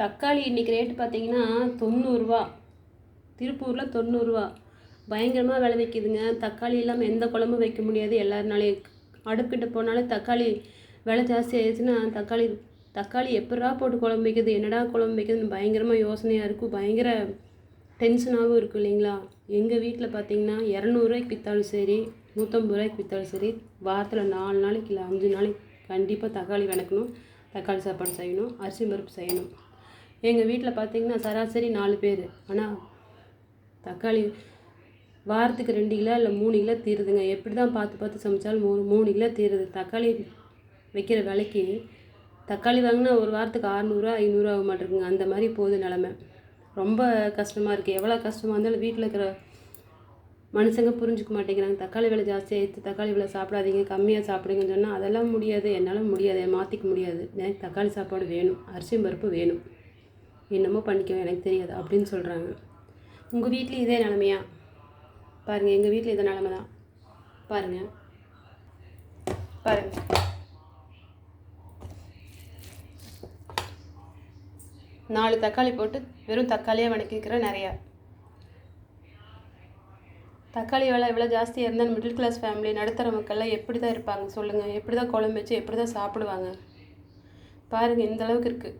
தக்காளி இன்றைக்கி ரேட்டு பார்த்தீங்கன்னா தொண்ணூறுரூவா திருப்பூரில் தொண்ணூறுரூவா பயங்கரமாக விலை விற்கிதுங்க. தக்காளி இல்லாமல் எந்த குழம்பும் வைக்க முடியாது. எல்லாருனாலையும் அடுப்புக்கிட்ட போனாலே தக்காளி விலை ஜாஸ்தி ஆயிடுச்சுன்னா தக்காளி தக்காளி எப்படா போட்டு குழம்பு வைக்கிறது? என்னடா குழம்பு வைக்கிறதுன்னு பயங்கரமாக யோசனையாக இருக்கும் பயங்கர டென்ஷனாகவும் இருக்கும் இல்லைங்களா? எங்கள் வீட்டில் பார்த்தீங்கன்னா இரநூறுவாய்க்கு விற்றாலும் சரி நூற்றம்பது ரூபாய்க்கு விற்றாலும் சரி வாரத்தில் நாலு நாளைக்கு இல்லை அஞ்சு நாளைக்கு கண்டிப்பாக தக்காளி விளக்கணும். தக்காளி சாப்பாடு செய்யணும். அரிசி பருப்பு செய்யணும். எங்கள் வீட்டில் பார்த்தீங்கன்னா சராசரி நாலு பேர். ஆனால் தக்காளி வாரத்துக்கு ரெண்டு கிலோ இல்லை மூணு கிலோ தீருதுங்க. எப்படி தான் பார்த்து பார்த்து சமைச்சாலும் மூணு மூணு கிலோ தீருது. தக்காளி வைக்கிற விலைக்கு தக்காளி வாங்கினா ஒரு வாரத்துக்கு அறநூறுவா ஐநூறுரூவா ஆக மாட்டேங்குங்க அந்த மாதிரி போகுது நிலமை. ரொம்ப கஷ்டமாக இருக்குது எவ்வளோ கஷ்டமாக இருந்தாலும் வீட்டில் இருக்கிற மனுஷங்க புரிஞ்சுக்க மாட்டேங்கிறாங்க. தக்காளி விலை ஜாஸ்தியாக எடுத்து தக்காளி விலை சாப்பிடாதீங்க கம்மியாக சாப்பிடுங்கன்னு சொன்னால் அதெல்லாம் முடியாது. என்னால் முடியாது. மாற்றிக்க முடியாது. எனக்கு தக்காளி சாப்பாடு வேணும். அரிசியும் பருப்பு வேணும். என்னமோ பண்ணிக்கோ எனக்கு தெரியாது அப்படின்னு சொல்கிறாங்க உங்கள் வீட்லேயும் இதே நிலமையா? பாருங்கள் எங்கள் வீட்டில் இதே நிலமை தான். பாருங்கள் பாருங்கள் நாலு தக்காளி போட்டு வெறும் தக்காளியாக வணக்கிக்கிறேன் நிறையா. தக்காளி விலை இவ்வளோ ஜாஸ்தியாக இருந்தால் மிடில் கிளாஸ் ஃபேமிலி நடுத்தர மக்கள்லாம் எப்படி தான் இருப்பாங்க? சொல்லுங்கள் எப்படி தான் குழம்பு வச்சு எப்படி தான் சாப்பிடுவாங்க? பாருங்கள் இந்த அளவுக்கு இருக்குது